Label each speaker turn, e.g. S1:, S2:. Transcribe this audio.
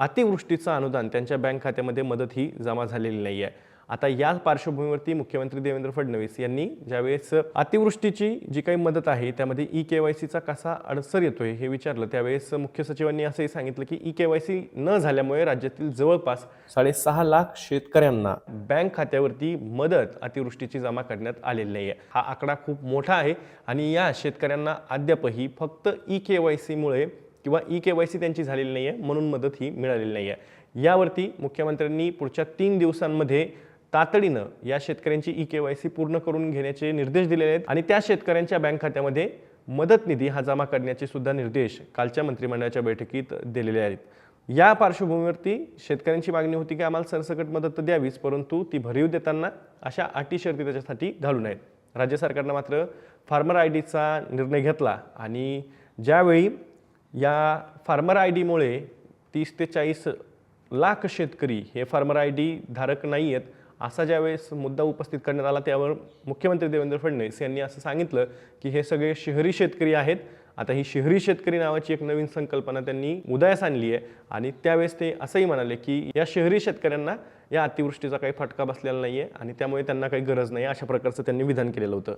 S1: अतिवृष्टीचं अनुदान त्यांच्या बँक खात्यामध्ये मदत ही जमा झालेली नाही आहे आता या पार्श्वभूमीवरती मुख्यमंत्री देवेंद्र फडणवीस यांनी ज्यावेळेस अतिवृष्टीची जी काही मदत आहे त्यामध्ये ई के वाय सीचा कसा अडसर येतोय हे विचारलं त्यावेळेस मुख्य सचिवांनी असंही सांगितलं की ई के वाय सी न झाल्यामुळे राज्यातील जवळपास साडेसहा लाख शेतकऱ्यांना बँक खात्यावरती मदत अतिवृष्टीची जमा करण्यात आलेली नाही आहे हा आकडा खूप मोठा आहे आणि या शेतकऱ्यांना अद्यापही फक्त ई के वाय सीमुळे किंवा ई के वाय सी त्यांची झालेली नाही आहे म्हणून मदत ही मिळालेली नाही आहे यावरती मुख्यमंत्र्यांनी पुढच्या तीन दिवसांमध्ये तातडीनं या शेतकऱ्यांची ई के वाय सी पूर्ण करून घेण्याचे निर्देश दिलेले आहेत आणि त्या शेतकऱ्यांच्या बँक खात्यामध्ये मदत निधी हा जमा करण्याचे सुद्धा निर्देश कालच्या मंत्रिमंडळाच्या बैठकीत दिलेले आहेत. या पार्श्वभूमीवरती शेतकऱ्यांची मागणी होती की आम्हाला सरसकट मदत तर द्यावीच परंतु ती भरीव देताना अशा अटी शर्ती त्याच्यासाठी घालू नयेत राज्य सरकारनं मात्र फार्मर आय डीचा निर्णय घेतला आणि ज्यावेळी या फार्मर आय डीमुळे तीस ते चाळीस लाख शेतकरी हे फार्मर आय डी धारक नाही आहेत असा ज्यावेळेस मुद्दा उपस्थित करण्यात आला त्यावर मुख्यमंत्री देवेंद्र फडणवीस यांनी असं सांगितलं की हे सगळे शहरी शेतकरी आहेत. आता ही शहरी शेतकरी नावाची एक नवीन संकल्पना त्यांनी उदयास आणली आहे आणि त्यावेळेस ते असंही म्हणाले की या शहरी शेतकऱ्यांना या अतिवृष्टीचा काही फटका बसलेला नाही आहे आणि त्यामुळे त्यांना काही गरज नाही अशा प्रकारचं त्यांनी विधान केलेलं होतं.